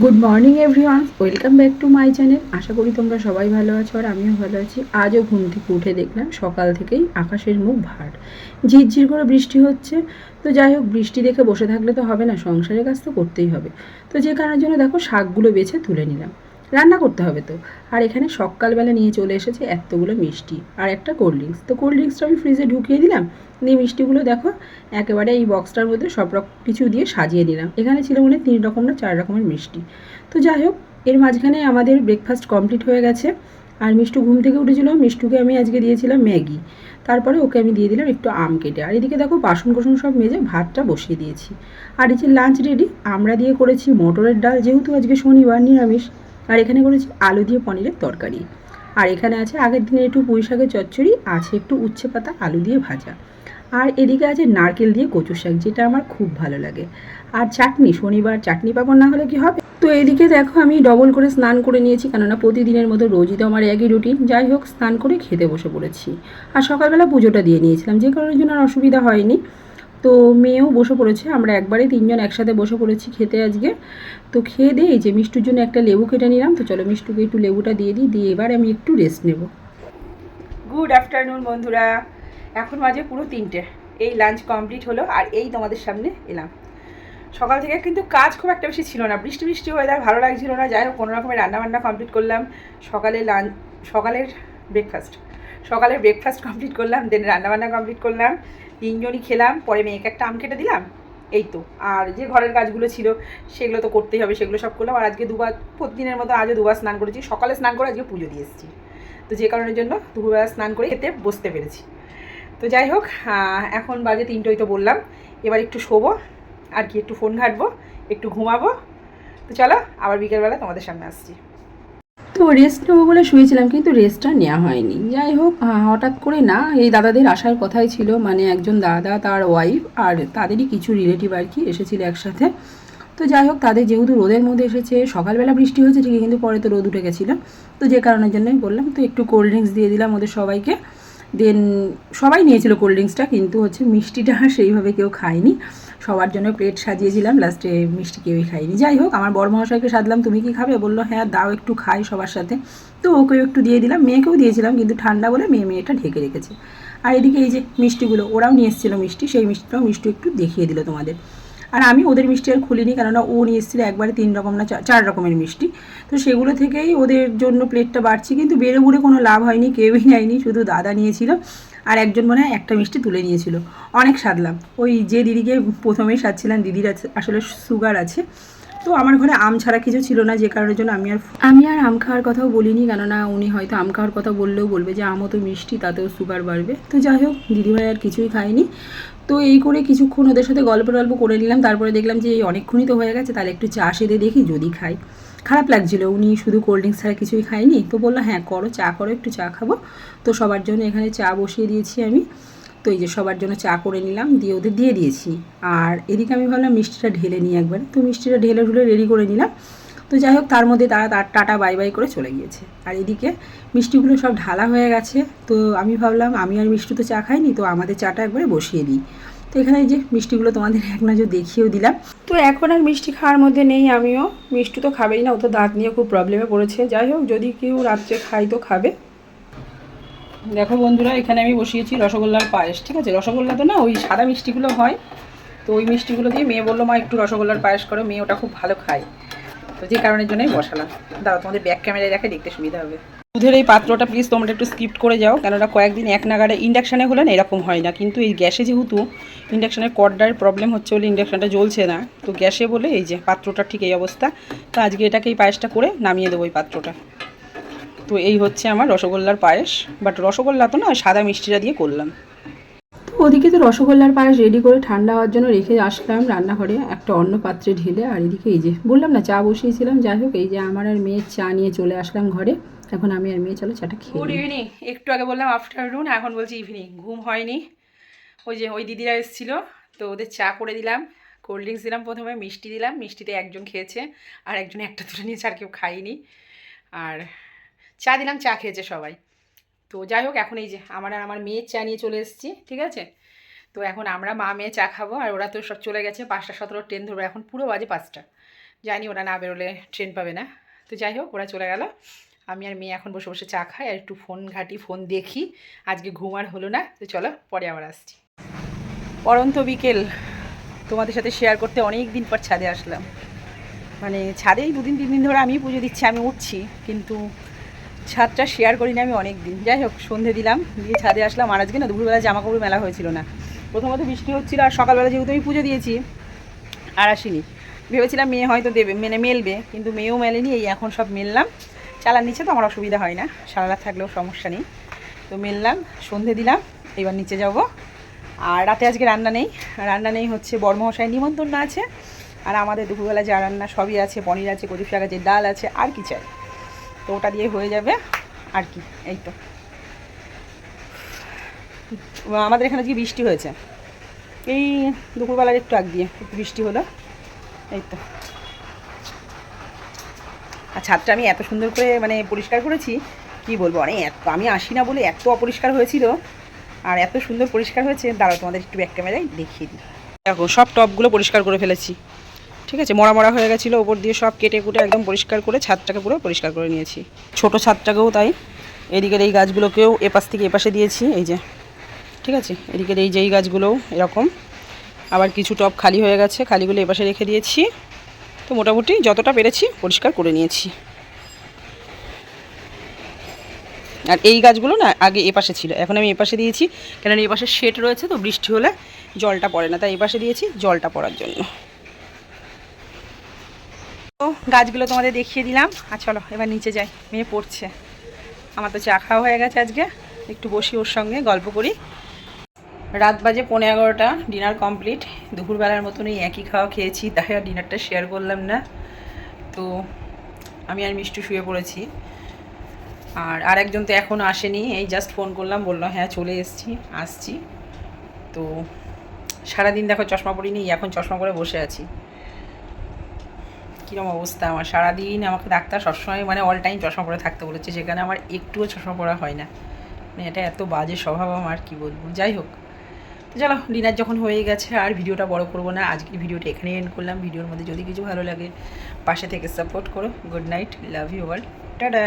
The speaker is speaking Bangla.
Good morning everyone welcome back to my channel আশা করি তোমরা সবাই ভালো আছো আর আমিও ভালো আছি। আজও ঘুম থেকে উঠে দেখলাম সকাল থেকেই আকাশের মুখ ভার। ঝিরঝির করে বৃষ্টি হচ্ছে। তো যাই হোক, বৃষ্টি দেখে বসে থাকলে তো হবে না, সংসারের কাজ তো করতেই হবে। তো যে কারণের জন্য দেখো শাকগুলো বেছে তুলে নিলাম। রান্না করতে হবে তো। আর এখানে সকালবেলা নিয়ে চলে এসেছে এতগুলো মিষ্টি আর একটা কোল্ড ড্রিঙ্কস তো কোল্ড ড্রিঙ্কসটা আমি ফ্রিজে ঢুকিয়ে দিলাম। দিয়ে মিষ্টিগুলো দেখো, একেবারে এই বক্সটার মধ্যে সব রকম কিছু দিয়ে সাজিয়ে দিলাম এখানে ছিল মনে তিন রকম না চার রকমের মিষ্টি। তো যাই হোক, এর মাঝখানে আমাদের ব্রেকফাস্ট কমপ্লিট হয়ে গেছে। আর মিষ্টু ঘুম থেকে উঠেছিল। মিষ্টুকে আমি আজকে দিয়েছিলাম ম্যাগি। তারপরে ওকে আমি দিয়ে দিলাম একটু আম কেটে। আর এদিকে দেখো বাসন কোসন সব মেজে ভাতটা বসিয়ে দিয়েছি। আর এই যে লাঞ্চ রেডি আমরা দিয়ে করেছি মটরের ডাল। যেহেতু আজকে শনিবার, নিরামিষ আর এখানে করেছি আলু দিয়ে পনিরের তরকারি। আর এখানে আছে আগের দিনের একটু পুঁই শাকের চচ্চড়ি, আছে একটু উচ্ছে পাতা আলু দিয়ে ভাজা। আর এদিকে আছে নারকেল দিয়ে কচু শাক, যেটা আমার খুব ভালো লাগে। আর চাটনি, শনিবার চাটনি পাবো না হলে কি হবে? তো এদিকে দেখো আমি ডবল করে স্নান করে নিয়েছি, কেননা প্রতিদিনের মতো রোজই তো আমার একই রুটিন। যাই হোক, স্নান করে খেতে বসে পড়েছি। আর সকালবেলা পুজোটা দিয়ে নিয়েছিলাম, যে কারণের জন্য আর অসুবিধা হয়নি। তো মেয়েও বসে পড়েছে, আমরা একবারে তিনজন একসাথে বসে পড়েছি খেতে আজকে। তো খেয়ে দিয়ে যে মিষ্টুর জন্য একটা লেবু কেটে নিলাম, তো চলো মিষ্টুকে একটু লেবুটা দিয়ে দিই, দিয়ে এবার আমি একটু রেস্ট নেব। গুড আফটারনুন বন্ধুরা, এখন মাঝে পুরো তিনটে, এই লাঞ্চ কমপ্লিট হলো আর এই তোমাদের সামনে এলাম। সকাল থেকে কিন্তু কাজ খুব একটা বেশি ছিল না, বৃষ্টি বৃষ্টি ওয়েদার ভালো লাগছিল না, যাই হোক কোনো রকমের রান্নাবান্না কমপ্লিট করলাম, সকালে লাঞ্চ সকালের ব্রেকফাস্ট সকালের ব্রেকফাস্ট কমপ্লিট করলাম দেন রান্নাবান্না কমপ্লিট করলাম তিনজনই খেলাম, পরে মেয়েকে একটা আম কেটে দিলাম, এই তো। আর যে ঘরের কাজগুলো ছিল, সেগুলো তো করতেই হবে, সেগুলো সব করলাম। আর আজকে দুবার, প্রতিদিনের মতো আজও দুবার স্নান করেছি, সকালে স্নান করে আজকে পুজো দিয়ে এসেছি। তো যে কারণের জন্য দুপুরবেলা স্নান করে খেতে বসতে পেরেছি। তো যাই হোক এখন বাজে তিনটোই তো বললাম, এবার একটু শোবো, আর কি একটু ফোন ঘাটবো, একটু ঘুমাবো। তো চলো, আবার বিকেলবেলা তোমাদের সামনে আসছি। তো রেস্ট নেব বলে শুয়েছিলাম, কিন্তু রেস্টটা নেওয়া হয়নি। যাই হোক হঠাৎ করে না, এই দাদাদের আসার কথাই ছিল। মানে একজন দাদা, তার ওয়াইফ আর তাদেরই কিছু রিলেটিভ আর কি এসেছিল একসাথে। তো যাই হোক, তাদের যেহেতু রোদের মধ্যে এসেছে, সকালবেলা বৃষ্টি হয়েছে ঠিকই, কিন্তু পরে তো রোদ উঠে গেছিল। তো যে কারণের জন্যই বললাম, তো একটু কোল্ড ড্রিঙ্কস দিয়ে দিলাম ওদের সবাইকে। দেন সবাই নিয়েছিল কোল্ড ড্রিঙ্কসটা কিন্তু হচ্ছে মিষ্টিটা সেইভাবে কেউ খায়নি। সবার জন্য প্লেট সাজিয়েছিলাম লাস্টে মিষ্টি কেউই খাইনি যাই হোক, আমার বড় মহাশয়কে সাধলাম, তুমি কি খাবে? বলল হ্যাঁ দাও, একটু খাই সবার সাথে। তো ওকেও একটু দিয়ে দিলাম, মেয়েকেও দিয়েছিলাম, কিন্তু ঠান্ডা বলে মেয়ে মেয়েটা ঢেকে রেখেছে। আর এদিকে এই যে মিষ্টিগুলো, ওরাও নিয়ে এসেছিল মিষ্টি, সেই মিষ্টিটাও মিষ্টি একটু দেখিয়ে দিল তোমাদের। আর আমি ওদের মিষ্টি আর খুলিনি, কেননা ও নিয়ে এসেছিল একবারে তিন রকম না চার রকমের মিষ্টি। তো সেগুলো থেকেই ওদের জন্য প্লেটটা বাড়ছি, কিন্তু বেড়ে বুড়ে কোনো লাভ হয়নি, কেউই নেয়নি, শুধু দাদা নিয়েছিল আর একজন মনে হয় একটা মিষ্টি তুলে নিয়েছিল। অনেক সাধলাম ওই যে দিদিকে প্রথমেই সাজছিলাম দিদির আসলে সুগার আছে। তো আমার ঘরে আম ছাড়া কিছু ছিল না, যে কারণের জন্য আমি আর আমি আর আম খাওয়ার কথাও বলিনি, কেননা উনি হয়তো আম খাওয়ার কথা বললেও বলবে যে আমও তো মিষ্টি, তাতেও সুগার বাড়বে। তো যাই হোক, দিদিভাই আর কিছুই খায়নি। তো এই করে কিছুক্ষণ ওদের সাথে গল্প টল্প করে নিলাম, তারপরে দেখলাম যে এই অনেকক্ষণই তো হয়ে গেছে, তাহলে একটু চা সেদে দেখি, যদি খাই। খারাপ লাগছিল, উনি শুধু কোল্ড ড্রিঙ্কস ছাড়া কিছুই খায়নি। তো বলল হ্যাঁ করো, চা করো, একটু চা খাব। তো সবার জন্য এখানে চা বসিয়ে দিয়েছি আমি। তো এই যে সবার জন্য চা করে নিলাম, দিয়ে ওদের দিয়ে দিয়েছি। আর এদিকে আমি ভাবলাম মিষ্টিটা ঢেলে নিই একবার। তো মিষ্টিটা ঢেলে ঢুলে রেডি করে নিলাম। তো যাই হোক, তার মধ্যে তারা তার টাটা বাই বাই করে চলে গিয়েছে। আর এদিকে মিষ্টিগুলো সব ঢালা হয়ে গেছে। তো আমি ভাবলাম, আমি আর মিষ্টি তো চা খাইনি, তো আমাদের চাটা একবারে বসিয়ে দিই। তো এখানে যে মিষ্টিগুলো তোমাদের এক নজর দেখিয়েও দিলাম। তো এখন আর মিষ্টি খাওয়ার মধ্যে নেই আমিও। মিষ্টি তো খাবেই না, ও তো দাঁত নিয়ে খুব প্রবলেমে পড়েছে। যাই হোক, যদি কেউ রাত্রে খাই তো খাবে। দেখো বন্ধুরা, এখানে আমি বসিয়েছি রসগোল্লার পায়েস, ঠিক আছে? রসগোল্লা তো না ওই সাদা মিষ্টিগুলো হয়, তো ওই মিষ্টিগুলো দিয়ে মেয়ে বলল, মা, একটু রসগোল্লার পায়েস করো, মেয়ে ওটা খুব ভালো খায়। তো যে কারণের জন্যই বসালাম। দাও তোমাদের ব্যাক ক্যামেরায় দেখে দেখতে সুবিধা হবে। দুধের এই পাত্রটা প্লিজ তোমরা একটু স্কিপ করে যাও, কেননা কয়েকদিন এক নাগারে ইন্ডাকশানে হলে না এরকম হয় না। কিন্তু এই গ্যাসে যেহেতু ইন্ডাকশানের কর্ডার প্রবলেম হচ্ছে বলে ইন্ডাকশানটা জ্বলছে না, তো গ্যাসে বলে এই যে পাত্রটা ঠিক এই অবস্থা। তো আজকে এটাকে এই পায়েসটা করে নামিয়ে দেবো এই পাত্রটা। তো এই হচ্ছে আমার রসগোল্লার পায়েস বাট রসগোল্লা তো না সাদা মিষ্টিটা দিয়ে করলাম। তো ওদিকে তো রসগোল্লার পায়েস রেডি করে ঠান্ডা হওয়ার জন্য রেখে আসলাম রান্নাঘরে একটা অন্য পাত্রে ঢেলে আর এদিকে এই যে বললাম না চা বসিয়েছিলাম যাই হোক এই যে আমার আর মেয়ের চা নিয়ে চলে আসলাম ঘরে এখন আমি আর মেয়ে চলো চাটা খেয়ে গুড ইভিনিং একটু আগে বললাম আফটারনুন এখন বলছি ইভিনিং ঘুম হয়নি। ওই যে ওই দিদিরা এসেছিল তো ওদের চা করে দিলাম কোল্ড ড্রিঙ্কস দিলাম প্রথমে মিষ্টি দিলাম মিষ্টিতে একজন খেয়েছে আর একজন একটা দুটো নিয়েছে আর কেউ খায়নি। আর চা দিলাম, চা খেয়েছে সবাই। তো যাই হোক, এখন এই যে আমার আর আমার মেয়ের চা নিয়ে চলে এসেছি, ঠিক আছে? তো এখন আমরা মা মেয়ে চা খাব, আর ওরা তো সব চলে গেছে, পাঁচটা সতেরো ট্রেন ধরবো, এখন পুরো বাজে পাঁচটা। জানি ওরা না বেরোলে ট্রেন পাবে না। তো যাই হোক, ওরা চলে গেল। আমি আর মেয়ে এখন বসে বসে চা খাই, আর একটু ফোন ঘাটি, ফোন দেখি, আজকে ঘুম আর হলো না। তো চলো, পরে আবার আসছি। পরন্ত বিকেল, তোমাদের সাথে শেয়ার করতে অনেক দিন পর ছাদে আসলাম। মানে ছাদেই দুদিন তিন দিন ধরে আমি পুজো দিচ্ছি, আমি উঠছি, কিন্তু ছাদটা শেয়ার করিনি আমি অনেক দিন যাই হোক, সন্ধে দিলাম, দিয়ে ছাদে আসলাম। আর আজকে না, দুপুরবেলা জামা কাপড় মেলা হয়েছিল না। প্রথমত বৃষ্টি হচ্ছিল আর সকালবেলা যেহেতু আমি পুজো দিয়েছি, আর আসিনি। ভেবেছিলাম মেয়ে হয়তো দেবে, মেনে মেলবে, কিন্তু মেয়েও মেলেনি, এই এখন সব মেললাম। চালার নিচে তো, আমার অসুবিধা হয় না। সারা রাত থাকলেও সমস্যা নেই। তো মেললাম, সন্ধে দিলাম, এবার নিচে যাব। আর রাতে আজকে রান্না নেই। রান্না নেই হচ্ছে বর্মশাই নিমন্ত্রণ আছে। আর আমাদের দুপুরবেলা যা রান্না সবই আছে, পনির আছে কচু আছে, ডাল আছে, আর কি চাই তো ওটা দিয়ে হয়ে যাবে আর কি, এই তো। আমাদের এখানে আজকে বৃষ্টি হয়েছে। এই দুপুরবেলার একটু আগ দিয়ে একটু বৃষ্টি হলো, এই তো। আর ছাদটা আমি এত সুন্দর করে মানে পরিষ্কার করেছি, কি বলব অনেক এত আমি আসি না বলে এত অপরিষ্কার হয়েছিল, আর এত সুন্দর পরিষ্কার হয়েছে। দাঁড়াও তোমাদের একটু ব্যাক ক্যামেরায় দেখিয়ে দিই। দেখো, সব টপগুলো পরিষ্কার করে ফেলেছি। ঠিক আছে, মরা মরা হয়ে গেছিল, ওপর দিয়ে সব কেটে কুটে একদম পরিষ্কার করে ছাদটাকে পুরো পরিষ্কার করে নিয়েছি। ছোট ছাদটাকেও তাই, এদিকের এই গাছগুলোকেও এপাশ থেকে এপাশে দিয়েছি, এই যে। ঠিক আছে, এদিকের এই যে এই গাছগুলোও এরকম। আবার কিছু টপ খালি হয়ে গেছে, খালিগুলো এপাশে রেখে দিয়েছি। তো মোটামুটি যতটা পেরেছি পরিষ্কার করে নিয়েছি। আর এই গাছগুলো না আগে এপাশে ছিল, এখন আমি এপাশে দিয়েছি কেন এপাশে শেড রয়েছে তো বৃষ্টি হলে জলটা পড়ে না, তাই এপাশে দিয়েছি জলটা পড়ার জন্য। গাছগুলো তোমাদের দেখিয়ে দিলাম। আর চলো, এবার নিচে যাই। মেয়ে পড়ছে। আমার তো চা খাওয়া হয়ে গেছে আজকে। একটু বসি ওর সঙ্গে, গল্প করি। রাত বাজে পনেরো এগারোটা, ডিনার কমপ্লিট। দুপুরবেলার মতন এই একই খাওয়া খেয়েছি, তাই আর ডিনারটা শেয়ার করলাম না। তো আমি আর মিষ্টি শুয়ে পড়েছি। আর আরেকজন তো এখনও আসেনি, এই জাস্ট ফোন করলাম, বলল হ্যাঁ চলে এসেছি, আসছি। তো সারাদিন দেখো চশমা পরিনি, এখন চশমা পরে বসে আছি। কীরকম অবস্থা? আমার সারাদিন আমাকে ডাক্তার সবসময় মানে অল টাইম চশমা পরে থাকতে বলেছে যেখানে আমার একটুও চশমা পরা হয় না। মানে এটা এত বাজে স্বভাব আমার, কি বলব? যাই হোক। চলো, ডিনার যখন হয়ে গেছে, আর ভিডিওটা বড় করব না, আজকের ভিডিওটা এখানে এন্ড করলাম। ভিডিওর মধ্যে যদি কিছু ভালো লাগে, পাশে থেকে সাপোর্ট করো। Good night love you all tata!